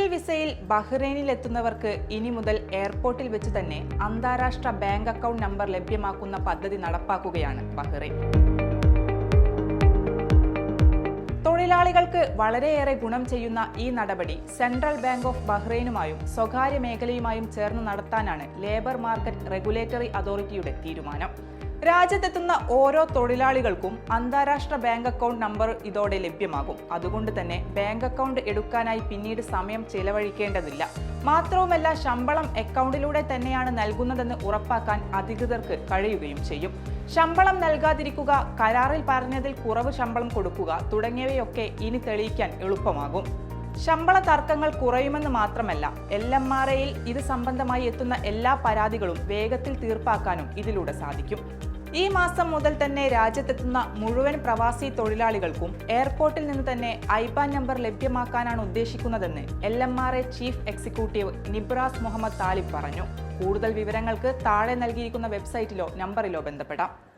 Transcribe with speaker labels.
Speaker 1: തൊഴിൽ വിസയിൽ ബഹ്റൈനിൽ എത്തുന്നവർക്ക് ഇനി മുതൽ എയർപോർട്ടിൽ വെച്ച് തന്നെ അന്താരാഷ്ട്ര ബാങ്ക് അക്കൗണ്ട് നമ്പർ ലഭ്യമാക്കുന്ന പദ്ധതി നടപ്പാക്കുകയാണ് ബഹ്റൈൻ. തൊഴിലാളികൾക്ക് വളരെയേറെ ഗുണം ചെയ്യുന്ന ഈ നടപടി സെൻട്രൽ ബാങ്ക് ഓഫ് ബഹ്റൈനുമായും സ്വകാര്യ മേഖലയുമായും ചേർന്ന് നടത്താനാണ് ലേബർ മാർക്കറ്റ് റെഗുലേറ്ററി അതോറിറ്റിയുടെ തീരുമാനം. രാജ്യത്തെത്തുന്ന ഓരോ തൊഴിലാളികൾക്കും അന്താരാഷ്ട്ര ബാങ്ക് അക്കൗണ്ട് നമ്പർ ഇതോടെ ലഭ്യമാകും. അതുകൊണ്ട് തന്നെ ബാങ്ക് അക്കൗണ്ട് എടുക്കാനായി പിന്നീട് സമയം ചെലവഴിക്കേണ്ടതില്ല. മാത്രവുമല്ല ശമ്പളം അക്കൗണ്ടിലൂടെ തന്നെയാണ് നൽകുന്നതെന്ന് ഉറപ്പാക്കാൻ അധികൃതർക്ക് കഴിയുകയും ചെയ്യും. ശമ്പളം നൽകാതിരിക്കുക കരാറിൽ പറഞ്ഞതിൽ കുറവ് ശമ്പളം കൊടുക്കുക തുടങ്ങിയവയൊക്കെ ഇനി തെളിയിക്കാൻ എളുപ്പമാകും. ശമ്പള തർക്കങ്ങൾ കുറയുമെന്ന് മാത്രമല്ല എൽ എം ആർ എയിൽ ഇത് സംബന്ധമായി എത്തുന്ന എല്ലാ പരാതികളും വേഗത്തിൽ തീർപ്പാക്കാനും ഇതിലൂടെ സാധിക്കും. ഈ മാസം മുതൽ തന്നെ രാജ്യത്തെത്തുന്ന മുഴുവൻ പ്രവാസി തൊഴിലാളികൾക്കും എയർപോർട്ടിൽ നിന്ന് തന്നെ ഐബാൻ നമ്പർ ലഭ്യമാക്കാനാണ് ഉദ്ദേശിക്കുന്നതെന്ന് L M R A chief executive Nibras Muhammad Talib പറഞ്ഞു. കൂടുതൽ വിവരങ്ങൾക്ക് താഴെ നൽകിയിരിക്കുന്ന വെബ്സൈറ്റിലോ നമ്പറിലോ ബന്ധപ്പെടാം.